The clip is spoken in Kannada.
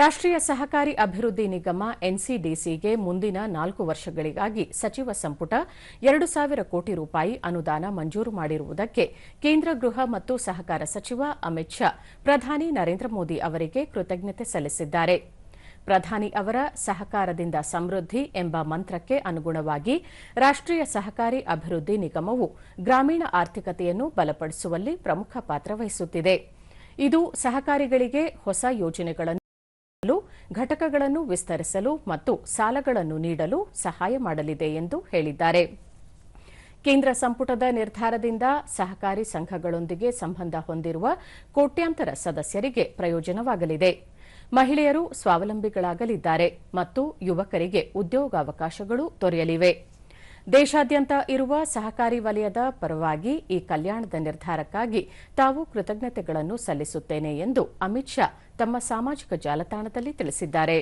ರಾಷ್ಟ್ರೀಯ ಸಹಕಾರಿ ಅಭಿವೃದ್ಧಿ ನಿಗಮ ಎನ್ಸಿಡಿಸಿಗೆ ಮುಂದಿನ ನಾಲ್ಕು ವರ್ಷಗಳಿಗಾಗಿ ಸಚಿವ ಸಂಪುಟ ಎರಡು ಸಾವಿರ ಕೋಟಿ ರೂಪಾಯಿ ಅನುದಾನ ಮಂಜೂರು ಮಾಡಿರುವುದಕ್ಕೆ ಕೇಂದ್ರ ಗೃಹ ಮತ್ತು ಸಹಕಾರ ಸಚಿವ ಅಮಿತ್ ಶಾ, ಪ್ರಧಾನಿ ನರೇಂದ್ರ ಮೋದಿ ಅವರಿಗೆ ಕೃತಜ್ಞತೆ ಸಲ್ಲಿಸಿದ್ದಾರೆ. ಪ್ರಧಾನಿ ಅವರ ಸಹಕಾರದಿಂದ ಸಮೃದ್ಧಿ ಎಂಬ ಮಂತ್ರಕ್ಕೆ ಅನುಗುಣವಾಗಿ ರಾಷ್ಟ್ರೀಯ ಸಹಕಾರಿ ಅಭಿವೃದ್ಧಿ ನಿಗಮವು ಗ್ರಾಮೀಣ ಆರ್ಥಿಕತೆಯನ್ನು ಬಲಪಡಿಸುವಲ್ಲಿ ಪ್ರಮುಖ ಪಾತ್ರ ವಹಿಸುತ್ತಿದೆ. ಇದು ಸಹಕಾರಿಗಳಿಗೆ ಹೊಸ ಯೋಜನೆಗಳನ್ನು ಘಟಕಗಳನ್ನು ವಿಸ್ತರಿಸಲು ಮತ್ತು ಸಾಲಗಳನ್ನು ನೀಡಲು ಸಹಾಯ ಮಾಡಲಿದೆ ಎಂದು ಹೇಳಿದ್ದಾರೆ. ಕೇಂದ್ರ ಸಂಪುಟದ ನಿರ್ಧಾರದಿಂದ ಸಹಕಾರಿ ಸಂಘಗಳೊಂದಿಗೆ ಸಂಬಂಧ ಹೊಂದಿರುವ ಕೋಟ್ಯಾಂತರ ಸದಸ್ಯರಿಗೆ ಪ್ರಯೋಜನವಾಗಲಿದೆ. ಮಹಿಳೆಯರು ಸ್ವಾವಲಂಬಿಗಳಾಗಲಿದ್ದಾರೆ ಮತ್ತು ಯುವಕರಿಗೆ ಉದ್ಯೋಗಾವಕಾಶಗಳು ದೊರೆಯಲಿವೆ. ದೇಶಾದ್ಯಂತ ಇರುವ ಸಹಕಾರಿ ವಲಯದ ಪರವಾಗಿ ಈ ಕಲ್ಯಾಣದ ನಿರ್ಧಾರಕ್ಕಾಗಿ ತಾವು ಕೃತಜ್ಞತೆಗಳನ್ನು ಸಲ್ಲಿಸುತ್ತೇನೆ ಎಂದು ಅಮಿತ್ ಶಾ ತಮ್ಮ ಸಾಮಾಜಿಕ ಜಾಲತಾಣದಲ್ಲಿ ತಿಳಿಸಿದ್ದಾರೆ.